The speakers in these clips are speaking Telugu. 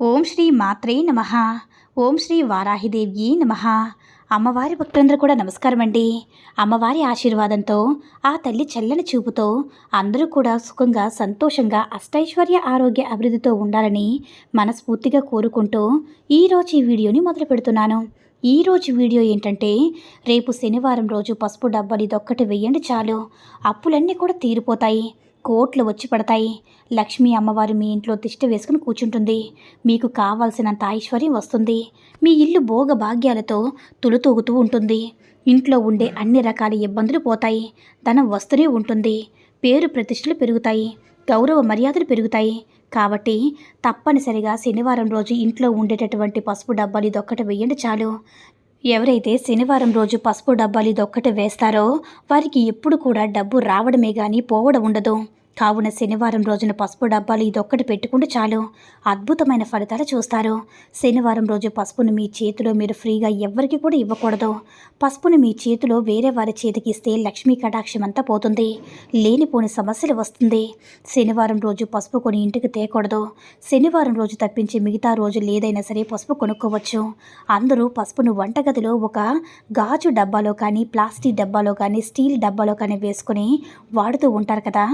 ఓం శ్రీ మాత్రే నమ. ఓం శ్రీ వారాహిదేవి నమ. అమ్మవారి భక్తులందరూ కూడా నమస్కారం అండి. అమ్మవారి ఆశీర్వాదంతో ఆ తల్లి చల్లని చూపుతో అందరూ కూడా సుఖంగా సంతోషంగా అష్టైశ్వర్య ఆరోగ్య అభివృద్ధితో ఉండాలని మనస్ఫూర్తిగా కోరుకుంటూ ఈరోజు ఈ వీడియోని మొదలు పెడుతున్నాను. ఈరోజు వీడియో ఏంటంటే రేపు శనివారం రోజు పసుపు డబ్బాలు ఇదొక్కటి వెయ్యండి చాలు. అప్పులన్నీ కూడా తీరిపోతాయి. కోట్లు వచ్చి పడతాయి. లక్ష్మీ అమ్మవారు మీ ఇంట్లో తిష్ట వేసుకుని కూర్చుంటుంది. మీకు కావాల్సినంత ఐశ్వర్యం వస్తుంది. మీ ఇల్లు భోగ భాగ్యాలతో తులుతూగుతూ ఉంటుంది. ఇంట్లో ఉండే అన్ని రకాల ఇబ్బందులు పోతాయి. ధనం వస్తూనే ఉంటుంది. పేరు ప్రతిష్టలు పెరుగుతాయి. గౌరవ మర్యాదలు పెరుగుతాయి. కాబట్టి తప్పనిసరిగా శనివారం రోజు ఇంట్లో ఉండేటటువంటి పసుపు డబ్బాలు ఇదొక్కటి వెయ్యండి చాలు. ఎవరైతే శనివారం రోజు పసుపు డబ్బాలు ఇదొక్కటి వేస్తారో వారికి ఎప్పుడు కూడా డబ్బు రావడమే కానీ పోవడం ఉండదు. కావున శనివారం రోజున పసుపు డబ్బాలు ఇదొక్కటి పెట్టుకుంటే చాలు. అద్భుతమైన ఫలితాలు చూస్తారు. శనివారం రోజు పసుపును మీ చేతిలో మీరు ఫ్రీగా ఎవ్వరికి కూడా ఇవ్వకూడదు. పసుపును మీ చేతిలో వేరే వారి చేతికి ఇస్తే లక్ష్మీ కటాక్షం అంతా పోతుంది. లేనిపోని సమస్యలు వస్తుంది. శనివారం రోజు పసుపు కొని ఇంటికి తేకూడదు. శనివారం రోజు తప్పించి మిగతా రోజు లేదైనా సరే పసుపు కొనుక్కోవచ్చు. అందరూ పసుపును వంటగదిలో ఒక గాజు డబ్బాలో కానీ ప్లాస్టిక్ డబ్బాలో కానీ స్టీల్ డబ్బాలో కానీ వేసుకొని వాడుతూ ఉంటారు కదా.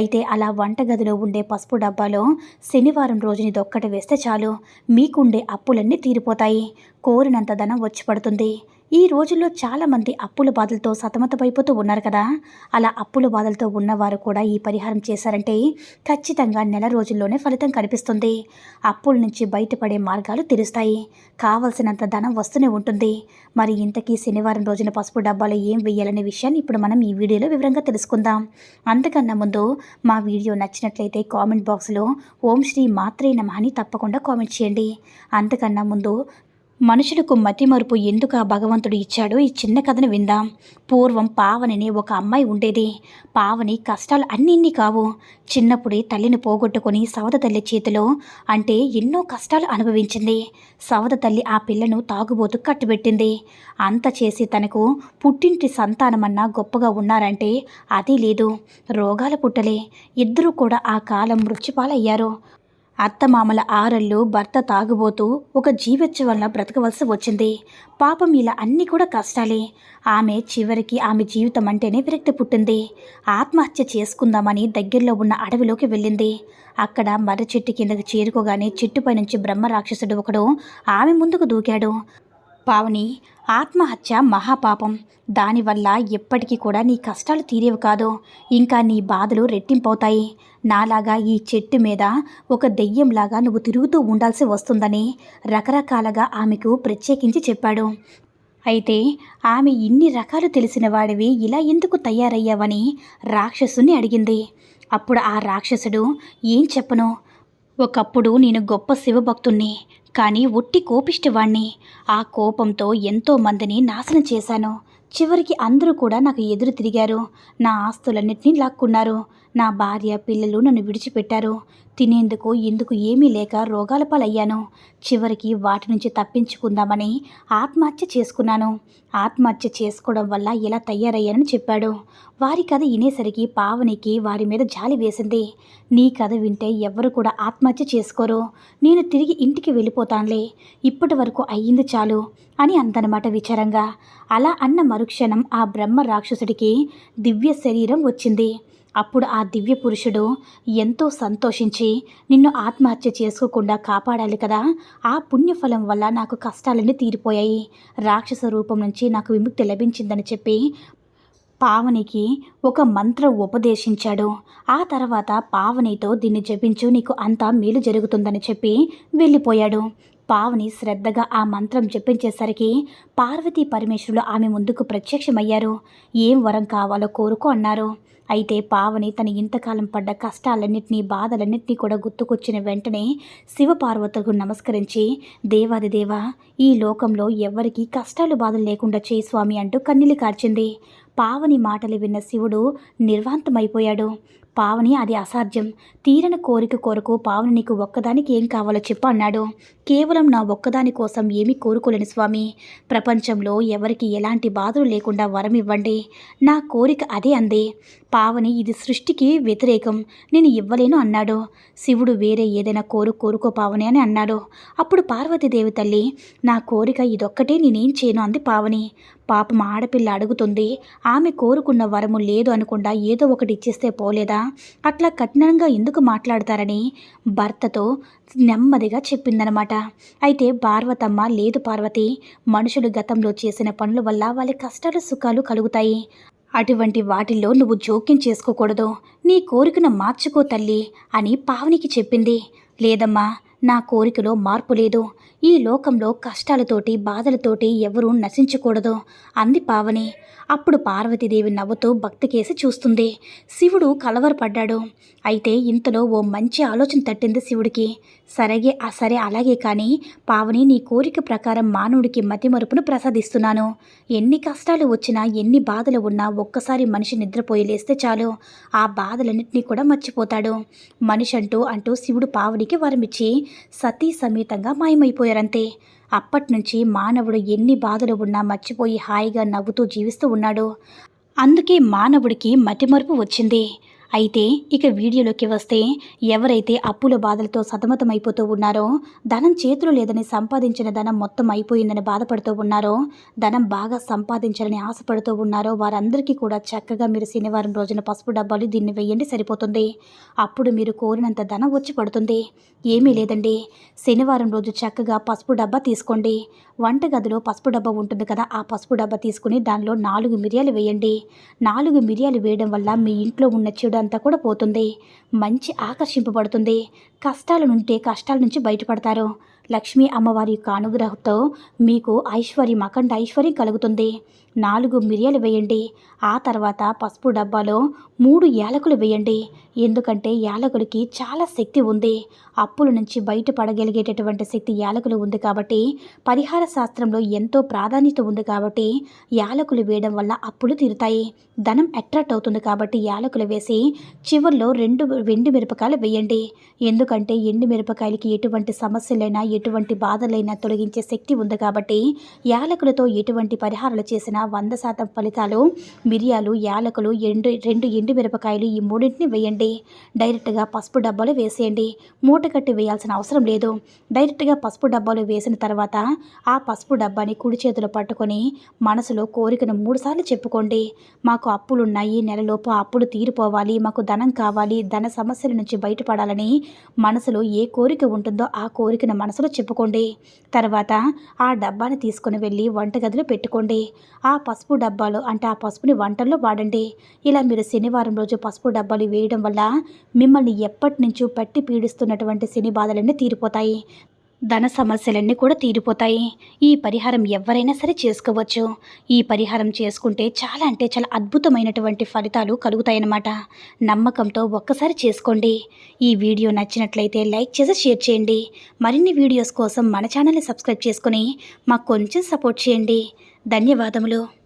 అయితే అలా వంటగదిలో ఉండే పసుపు డబ్బాలో శనివారం రోజుని దొక్కటి వేస్తే చాలు. మీకుండే అప్పులన్నీ తీరిపోతాయి. కోరినంత ధనం వచ్చి పడుతుంది. ఈ రోజుల్లో చాలామంది అప్పుల బాధలతో సతమతమైపోతూ ఉన్నారు కదా. అలా అప్పుల బాధలతో ఉన్నవారు కూడా ఈ పరిహారం చేశారంటే ఖచ్చితంగా నెల రోజుల్లోనే ఫలితం కనిపిస్తుంది. అప్పుల నుంచి బయటపడే మార్గాలు తెలుస్తాయి. కావలసినంత ధనం వస్తూనే ఉంటుంది. మరి ఇంతకీ శనివారం రోజున పసుపు డబ్బాలో ఏం వెయ్యాలనే విషయాన్ని ఇప్పుడు మనం ఈ వీడియోలో వివరంగా తెలుసుకుందాం. అంతకన్నా ముందు మా వీడియో నచ్చినట్లయితే కామెంట్ బాక్స్లో ఓం శ్రీ మాత్రే నమ అని తప్పకుండా కామెంట్ చేయండి. అంతకన్నా ముందు మనుషులకు మతిమరుపు ఎందుకు ఆ భగవంతుడు ఇచ్చాడో ఈ చిన్న కథను విందాం. పూర్వం పావనిని ఒక అమ్మాయి ఉండేది. పావని కష్టాలు అన్నిన్ని కావు. చిన్నప్పుడే తల్లిని పోగొట్టుకొని సవద తల్లి చేతిలో అంటే ఎన్నో కష్టాలు అనుభవించింది. సవద తల్లి ఆ పిల్లను తాగుబోతు కట్టుబెట్టింది. అంత చేసి తనకు పుట్టింటి సంతానమన్నా గొప్పగా ఉన్నారంటే అది లేదు. రోగాల పుట్టలే. ఇద్దరూ కూడా ఆ కాలం మృత్యుపాలయ్యారు. అత్తమామల ఆరళ్ళు భర్త తాగుబోతూ ఒక జీవెచ్చ వలన బ్రతకవలసి వచ్చింది. పాపం ఇలా అన్నీ కూడా కష్టాలే. ఆమె చివరికి ఆమె జీవితం అంటేనే విరక్తి పుట్టింది. ఆత్మహత్య చేసుకుందామని దగ్గరలో ఉన్న అడవిలోకి వెళ్ళింది. అక్కడ మర్ర చెట్టు కిందకి చేరుకోగానే చెట్టుపై నుంచి బ్రహ్మ రాక్షసుడు ఒకడు ఆమె ముందుకు దూకాడు. పావని ఆత్మహత్య మహాపాపం. దానివల్ల ఎప్పటికీ కూడా నీ కష్టాలు తీరేవి కాదు. ఇంకా నీ బాధలు రెట్టింపవుతాయి. నాలాగా ఈ చెట్టు మీద ఒక దెయ్యంలాగా నువ్వు తిరుగుతూ ఉండాల్సి వస్తుందని రకరకాలుగా ఆమెకు ప్రత్యేకించి చెప్పాడు. అయితే ఆమె ఇన్ని రకాలు తెలిసిన వాడివి ఇలా ఎందుకు తయారయ్యావని రాక్షసుని అడిగింది. అప్పుడు ఆ రాక్షసుడు ఏం చెప్పను? ఒకప్పుడు నేను గొప్ప శివభక్తుణ్ణి కానీ ఒట్టి కోపిష్టివాణ్ణి. ఆ కోపంతో ఎంతో మందిని నాశనం చేశాను. చివరికి అందరూ కూడా నాకు ఎదురు తిరిగారు. నా ఆస్తులన్నింటినీ లాక్కున్నారు. నా భార్య పిల్లలు నన్ను విడిచిపెట్టారు. తినేందుకు ఎందుకు ఏమీ లేక రోగాల పాలయ్యాను. చివరికి వాటి నుంచి తప్పించుకుందామని ఆత్మహత్య చేసుకున్నాను. ఆత్మహత్య చేసుకోవడం వల్ల ఇలా తయారయ్యానని చెప్పాడు. వారి కథ వినేసరికి పావనికి వారి మీద జాలి వేసింది. నీ కథ వింటే ఎవ్వరు కూడా ఆత్మహత్య చేసుకోరు. నేను తిరిగి ఇంటికి వెళ్ళిపోతానులే. ఇప్పటి వరకు అయ్యింది చాలు అని అందనమాట విచారంగా. అలా అన్న మరుక్షణం ఆ బ్రహ్మ రాక్షసుడికి దివ్య శరీరం వచ్చింది. అప్పుడు ఆ దివ్య పురుషుడు ఎంతో సంతోషించి నిన్ను ఆత్మహత్య చేసుకోకుండా కాపాడాలి కదా. ఆ పుణ్యఫలం వల్ల నాకు కష్టాలన్నీ తీరిపోయాయి. రాక్షస రూపం నుంచి నాకు విముక్తి లభించిందని చెప్పి పావనికి ఒక మంత్రం ఉపదేశించాడు. ఆ తర్వాత పావనితో దీన్ని జపించు నీకు అంతా మేలు జరుగుతుందని చెప్పి వెళ్ళిపోయాడు. పావని శ్రద్ధగా ఆ మంత్రం జపించేసరికి పార్వతీ పరమేశ్వరులు ఆమె ముందుకు ప్రత్యక్షమయ్యారు. ఏం వరం కావాలో కోరుకో అన్నారు. అయితే పావని తన ఇంతకాలం పడ్డ కష్టాలన్నింటినీ బాధలన్నింటినీ కూడా గుర్తుకొచ్చిన వెంటనే శివపార్వతులకు నమస్కరించి దేవాది దేవా ఈ లోకంలో ఎవ్వరికీ కష్టాలు బాధలు లేకుండా చేయి స్వామి అంటూ కన్నీళ్ళు కార్చింది. పావని మాటలు విన్న శివుడు నిర్వాంతమైపోయాడు. పావని అది అసాధ్యం. తీరని కోరిక కొరకు పావని నీకు ఒక్కదానికి ఏం కావాలో చెప్పు అన్నాడు. కేవలం నా ఒక్కదాని కోసం ఏమీ కోరుకోలేని స్వామి. ప్రపంచంలో ఎవరికి ఎలాంటి బాధలు లేకుండా వరం ఇవ్వండి. నా కోరిక అదే అంది. పావని ఇది సృష్టికి వ్యతిరేకం. నేను ఇవ్వలేను అన్నాడు. శివుడు వేరే ఏదైనా కోరు కోరుకో పావని అని అన్నాడు. అప్పుడు పార్వతీదేవి తల్లి నా కోరిక ఇదొక్కటే నేనేం చేయను అంది పావని. పాపం ఆడపిల్ల అడుగుతుంది ఆమె కోరుకున్న వరము లేదు అనకుండా ఏదో ఒకటి ఇచ్చేస్తే పోలేదా? అట్లా కఠినంగా ఎందుకు మాట్లాడతారని భర్తతో నెమ్మదిగా చెప్పిందనమాట. అయితే పార్వతమ్మ లేదు పార్వతి మనుషులు గతంలో చేసిన పనుల వల్ల వాళ్ళ కష్టాలు సుఖాలు కలుగుతాయి. అటువంటి వాటిల్లో నువ్వు జోక్యం చేసుకోకూడదు. నీ కోరికను మార్చుకో తల్లి అని పావనికి చెప్పింది. లేదమ్మా నా కోరికలో మార్పు లేదు. ఈ లోకంలో కష్టాలతోటి బాధలతోటి ఎవరూ నశించకూడదు అంది పావని. అప్పుడు పార్వతీదేవి నవ్వుతూ భక్తికేసి చూస్తుంది. శివుడు కలవరపడ్డాడు. అయితే ఇంతలో ఓ మంచి ఆలోచన తట్టింది శివుడికి. సరగే ఆ సరే అలాగే కానీ పావని నీ కోరిక ప్రకారం మానవుడికి మతిమరుపును ప్రసాదిస్తున్నాను. ఎన్ని కష్టాలు వచ్చినా ఎన్ని బాధలు ఉన్నా ఒక్కసారి మనిషి నిద్రపోయి లేస్తే చాలు. ఆ బాధలన్నింటినీ కూడా మర్చిపోతాడు. మనిషి అంటూ అంటూ శివుడు పావనికి వరమిచ్చి సతీ సమేతంగా మర్చిపోయారంతే అప్పటినుంచి మానవుడు ఎన్ని బాధలు ఉన్నా మర్చిపోయి హాయిగా నవ్వుతూ జీవిస్తూ ఉన్నాడు. అందుకే మానవుడికి మతిమరుపు వచ్చింది. అయితే ఇక వీడియోలోకి వస్తే ఎవరైతే అప్పుల బాధలతో సతమతమైపోతూ ఉన్నారో ధనం చేతులు లేదని సంపాదించిన ధనం మొత్తం అయిపోయిందని బాధపడుతూ ఉన్నారో ధనం బాగా సంపాదించాలని ఆశపడుతూ ఉన్నారో వారందరికీ కూడా చక్కగా మీరు శనివారం రోజున పసుపు డబ్బాలు దీన్ని వెయ్యండి సరిపోతుంది. అప్పుడు మీరు కోరినంత ధనం వచ్చి పడుతుంది. ఏమీ లేదండి. శనివారం రోజు చక్కగా పసుపు డబ్బా తీసుకోండి. వంటగదిలో పసుపు డబ్బా ఉంటుంది కదా ఆ పసుపు డబ్బా తీసుకుని దానిలో నాలుగు మిరియాలు వేయండి. నాలుగు మిరియాలు వేయడం వల్ల మీ ఇంట్లో ఉన్న చెడు అంతా కూడా పోతుంది. మంచి ఆకర్షింపబడుతుంది. కష్టాల నుండి కష్టాల నుంచి బయటపడతారు. లక్ష్మీ అమ్మవారి యొక్క అనుగ్రహంతో మీకు ఐశ్వర్యం అఖండ ఐశ్వర్యం కలుగుతుంది. నాలుగు మిరియాలు వేయండి. ఆ తర్వాత పసుపు డబ్బాలో మూడు యాలకులు వేయండి. ఎందుకంటే యాలకులకి చాలా శక్తి ఉంది. అప్పుల నుంచి బయటపడగలిగేటటువంటి శక్తి యాలకులు ఉంది కాబట్టి పరిహార శాస్త్రంలో ఎంతో ప్రాధాన్యత ఉంది కాబట్టి యాలకులు వేయడం వల్ల అప్పులు తీరుతాయి. ధనం అట్రాక్ట్ అవుతుంది కాబట్టి యాలకులు వేసి చివరిలో రెండు వెండి మిరపకాయలు వేయండి. ఎందుకంటే ఎండు మిరపకాయలకి ఎటువంటి సమస్యలైనా ఎటువంటి బాధలైనా తొలగించే శక్తి ఉంది కాబట్టి యాలకులతో ఎటువంటి పరిహారాలు చేసినా వంద శాతం ఫలితాలు మిరియాలు యాలకులు ఎండు రెండు ఎండు మిరపకాయలు ఈ మూడింటిని వేయండి. డైరెక్ట్గా పసుపు డబ్బాలో వేసేయండి. మూట కట్టి వేయాల్సిన అవసరం లేదు. డైరెక్ట్గా పసుపు డబ్బాలో వేసిన తర్వాత ఆ పసుపు డబ్బాని కుడి చేతిలో పట్టుకొని మనసులో కోరికను మూడుసార్లు చెప్పుకోండి. మాకు అప్పులున్నాయి నెలలోపు అప్పులు తీరిపోవాలి మాకు ధనం కావాలి ధన సమస్యల నుంచి బయటపడాలని మనసులో ఏ కోరిక ఉంటుందో ఆ కోరికను మనసులో చెప్పుకోండి. తర్వాత ఆ డబ్బాని తీసుకొని వెళ్ళి వంటగదిలో పెట్టుకోండి. ఆ పసుపు డబ్బాలు అంటే ఆ పసుపుని వంటల్లో వాడండి. ఇలా మీరు శనివారం రోజు పసుపు డబ్బాలు వేయడం వల్ల మిమ్మల్ని ఎప్పటి నుంచో పట్టి పీడిస్తున్నటువంటి శని బాధలన్నీ తీరిపోతాయి. ధన సమస్యలన్నీ కూడా తీరిపోతాయి. ఈ పరిహారం ఎవరైనా సరే చేసుకోవచ్చు. ఈ పరిహారం చేసుకుంటే చాలా అంటే చాలా అద్భుతమైనటువంటి ఫలితాలు కలుగుతాయన్నమాట. నమ్మకంతో ఒక్కసారి చేసుకోండి. ఈ వీడియో నచ్చినట్లయితే లైక్ చేసి షేర్ చేయండి. మరిన్ని వీడియోస్ కోసం మన ఛానల్ని సబ్స్క్రైబ్ చేసుకొని మాకు కొంచెం సపోర్ట్ చేయండి. ధన్యవాదములు.